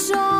说